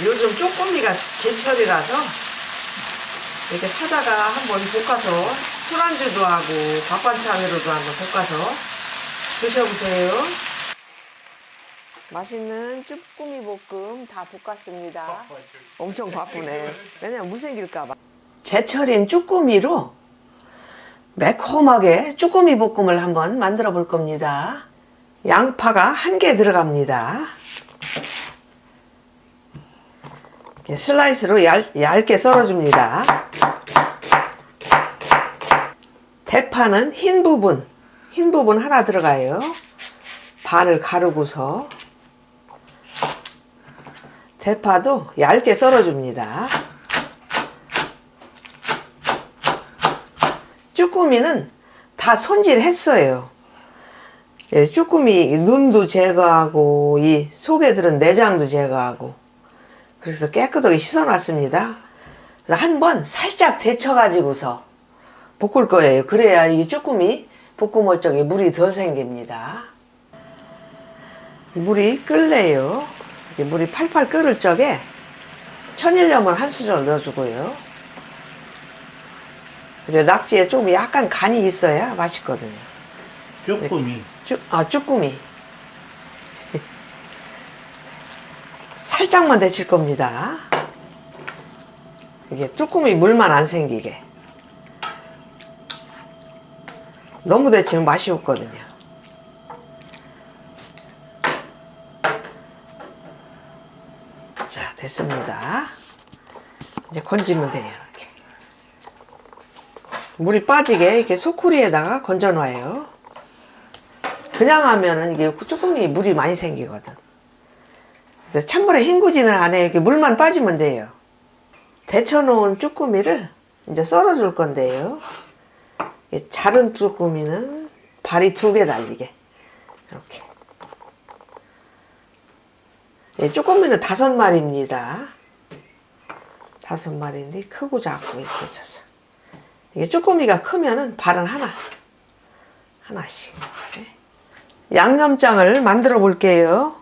요즘 쪼꼬미가 제철이라서 이렇게 사다가 한번 볶아서 술안주도 하고 밥반찬으로도 한번 볶아서 드셔보세요. 맛있는 쭈꾸미 볶음 다 볶았습니다. 엄청 바쁘네. 왜냐면 무생길까봐. 제철인 쭈꾸미로 매콤하게 쭈꾸미 볶음을 한번 만들어 볼 겁니다. 양파가 한 개 들어갑니다. 이렇게 슬라이스로 얇, 얇게 썰어줍니다. 대파는 흰 부분, 흰 부분 하나 들어가요. 반을 가르고서 대파도 얇게 썰어줍니다. 쭈꾸미는 다 손질했어요. 예, 쭈꾸미 눈도 제거하고 이 속에 들은 내장도 제거하고 그래서 깨끗하게 씻어놨습니다. 그래서 한번 살짝 데쳐가지고서 볶을 거예요. 그래야 이 쭈꾸미 볶음 쪽에 물이 덜 생깁니다. 물이 끓네요. 물이 팔팔 끓을 적에 천일염을 한 수저 넣어주고요. 근데 낙지에 좀 약간 간이 있어야 맛있거든요. 쭈꾸미. 쭈, 아, 쭈꾸미. 살짝만 데칠 겁니다. 이게 쭈꾸미 물만 안 생기게. 너무 데치면 맛이 없거든요. 자, 됐습니다. 이제 건지면 돼요, 이렇게. 물이 빠지게 이렇게 소쿠리에다가 건져 놔요. 그냥 하면은 이게 쭈꾸미 물이 많이 생기거든. 찬물에 헹구지는 안 해요. 이렇게 물만 빠지면 돼요. 데쳐놓은 쭈꾸미를 이제 썰어줄 건데요. 이 자른 쭈꾸미는 발이 두 개 달리게. 이렇게. 예, 쭈꾸미는 다섯 마리입니다. 다섯 마리인데 크고 작고 이렇게 있어서. 이게 쭈꾸미가 크면은 발은 하나. 하나씩. 네. 양념장을 만들어 볼게요.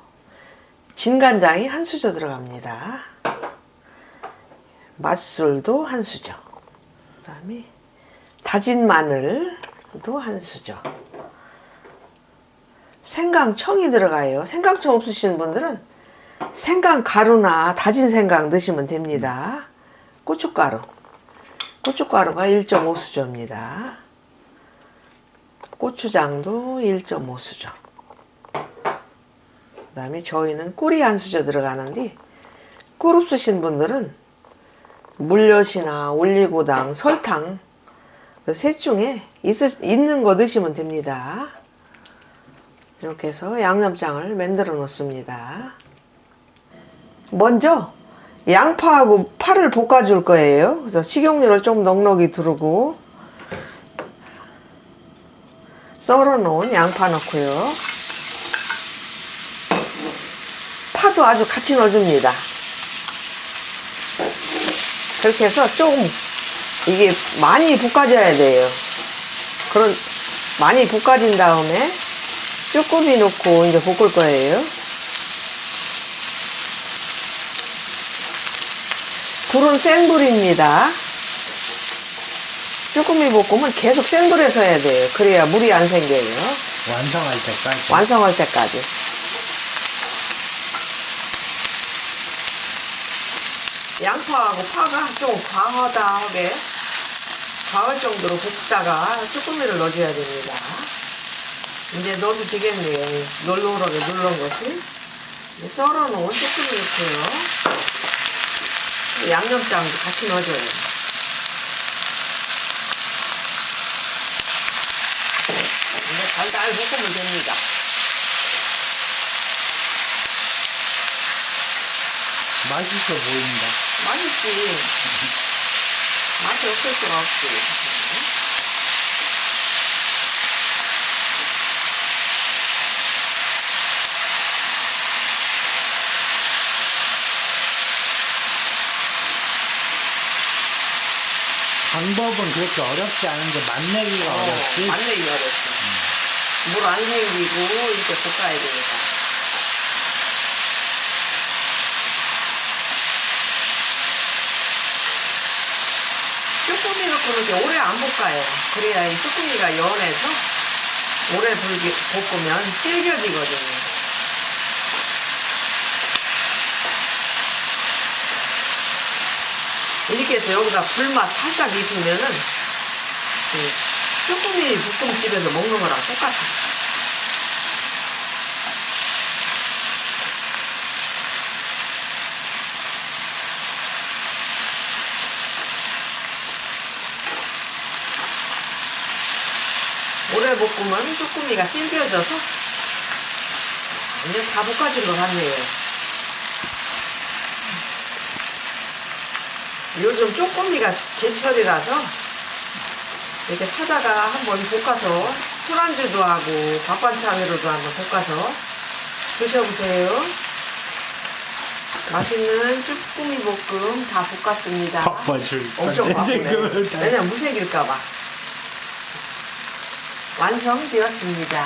진간장이 한 수저 들어갑니다. 맛술도 한 수저. 그 다음에 다진 마늘도 한 수저. 생강청이 들어가요. 생강청 없으신 분들은 생강 가루나 다진 생강 넣으시면 됩니다. 고춧가루. 고춧가루가 1.5수저입니다. 고추장도 1.5수저. 그 다음에 저희는 꿀이 한 수저 들어가는데 꿀 없으신 분들은 물엿이나 올리고당, 설탕 그 셋 중에 있, 있는 거 넣으시면 됩니다. 이렇게 해서 양념장을 만들어 놓습니다. 먼저 양파하고 파를 볶아줄 거예요. 그래서 식용유를 좀 넉넉히 두르고 썰어 놓은 양파 넣고요. 파도 아주 같이 넣어줍니다. 그렇게 해서 조금 이게 많이 볶아져야 돼요. 그런 많이 볶아진 다음에 쭈꾸미 넣고 이제 볶을 거예요. 불은 센 불입니다. 쭈꾸미 볶음은 계속 센 불에서 해야 돼요. 그래야 물이 안 생겨요. 완성할 때까지. 완성할 때까지. 양파하고 파가 좀 과하다하게 과할 정도로 볶다가 쭈꾸미를 넣어줘야 됩니다. 이제 넣어도 되겠네요. 널널하게 눌러온 것이. 썰어놓은 쭈꾸미 넣고요. 양념장도 같이 넣어줘요. 이제 달달 볶으면 됩니다. 맛있어 보인다. 맛있지. 맛이 없을 수가 없지. 방법은 그렇게 어렵지 않은데 맛내기가 어, 렵지 만내기 어렵지. 물안 생기고 이렇게 볶아야 되니까. 쭈꾸미 넣고는 이렇게 오래 안 볶아요. 그래야 이 쭈꾸미가 연해서 오래 불기, 볶으면 질겨지거든요. 이렇게 해서 여기다 불맛 살짝 입히면은 그 쭈꾸미 볶음집에서 먹는 거랑 똑같아. 오 래 볶으면 쭈꾸미가 질겨져서 완전 다 볶아진 것 같네요. 요즘 쭈꾸미가 제철이라서 이렇게 사다가 한번 볶아서 술안주도 하고 밥반찬으로도 한번 볶아서 드셔보세요. 맛있는 쭈꾸미 볶음 다 볶았습니다. 엄청 바쁘네. 지금은 다- 왜냐면 무색일까봐. 완성되었습니다.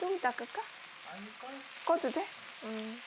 좀 이따 끌까? 꺼도 돼? 응.